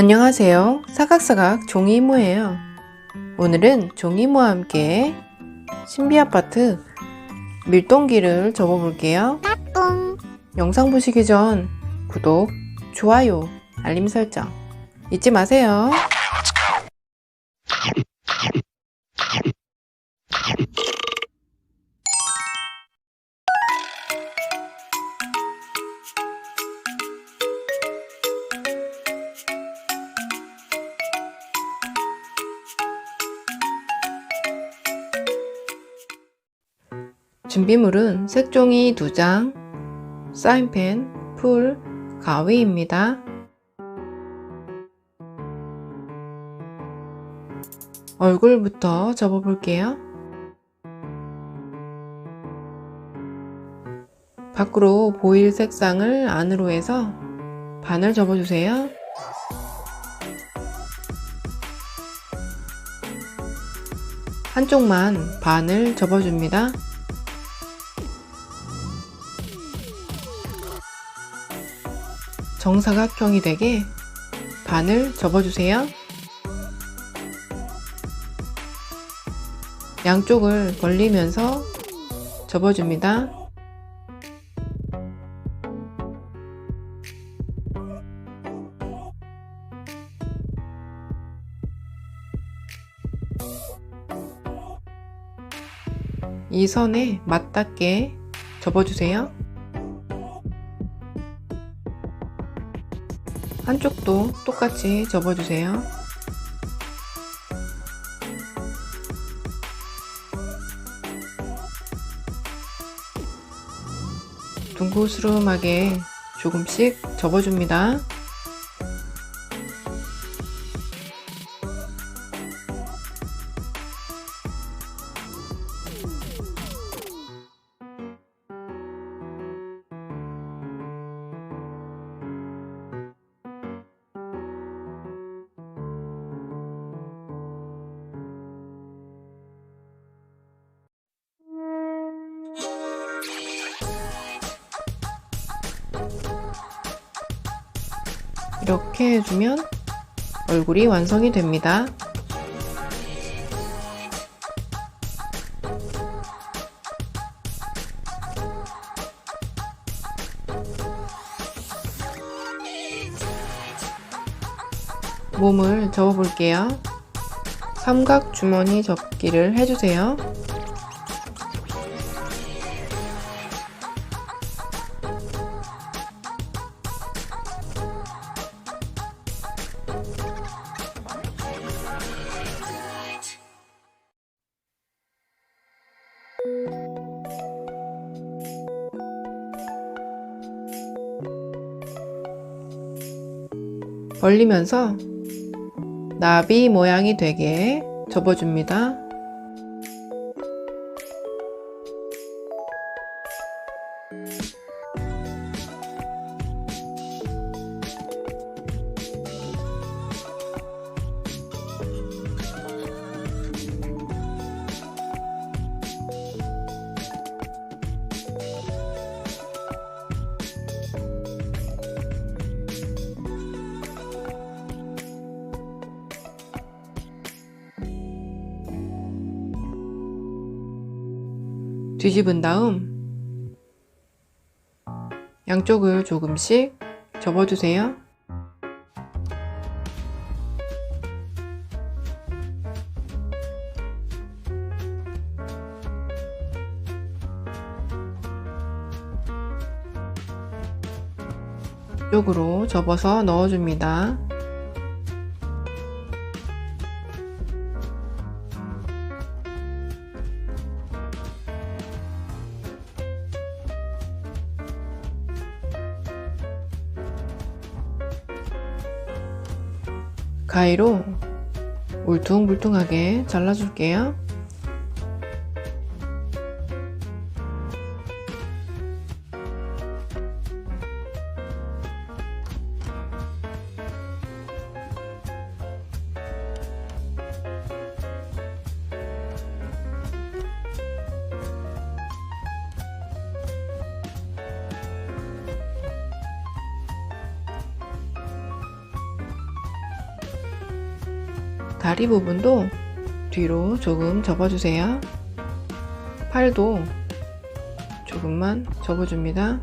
안녕하세요. 사각사각 종이 이모예요. 오늘은 종이 이모와 함께 신비 아파트 밀동기를 접어볼게요. 영상 보시기 전 구독, 좋아요, 알림 설정 잊지 마세요. 준비물은 색종이 2장, 사인펜, 풀, 가위입니다. 얼굴부터 접어볼게요. 밖으로 보일 색상을 안으로 해서 반을 접어주세요. 한쪽만 반을 접어줍니다. 정사각형이 되게 반을 접어주세요. 양쪽을 벌리면서 접어줍니다. 이 선에 맞닿게 접어주세요. 한쪽도 똑같이 접어주세요. 둥그스름하게 조금씩 접어줍니다. 이렇게 해주면 얼굴이 완성이 됩니다. 몸을 접어볼게요. 삼각 주머니 접기를 해주세요. 벌리면서 나비 모양이 되게 접어줍니다. 뒤집은 다음 양쪽을 조금씩 접어주세요. 쪽으로 접어서 넣어줍니다. 가위로 울퉁불퉁하게 잘라줄게요. 다리 부분도 뒤로 조금 접어주세요. 팔도 조금만 접어줍니다.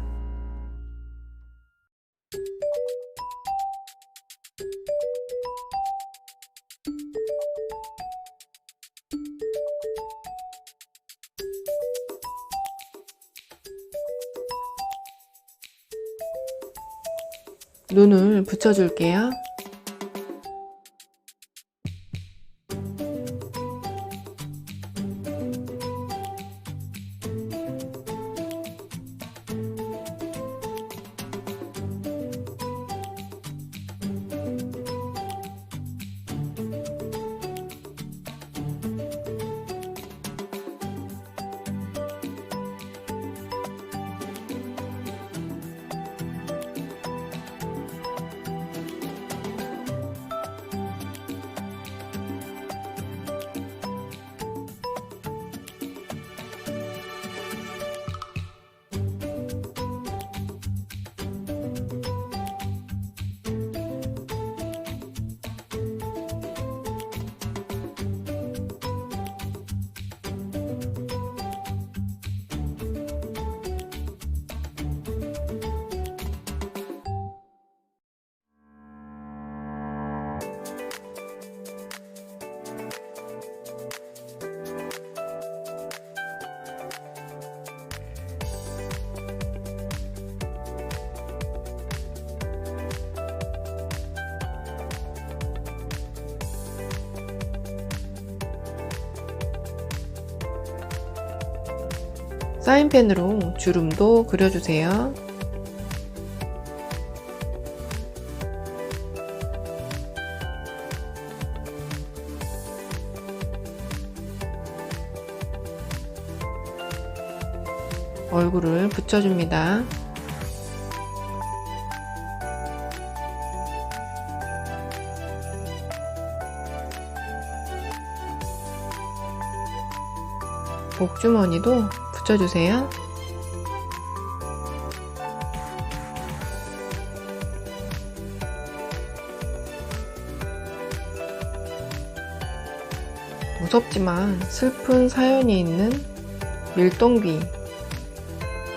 눈을 붙여줄게요. 사인펜으로 주름도 그려주세요. 얼굴을 붙여줍니다. 복주머니도 붙여주세요. 무섭지만 슬픈 사연이 있는 밀동귀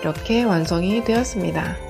이렇게 완성이 되었습니다.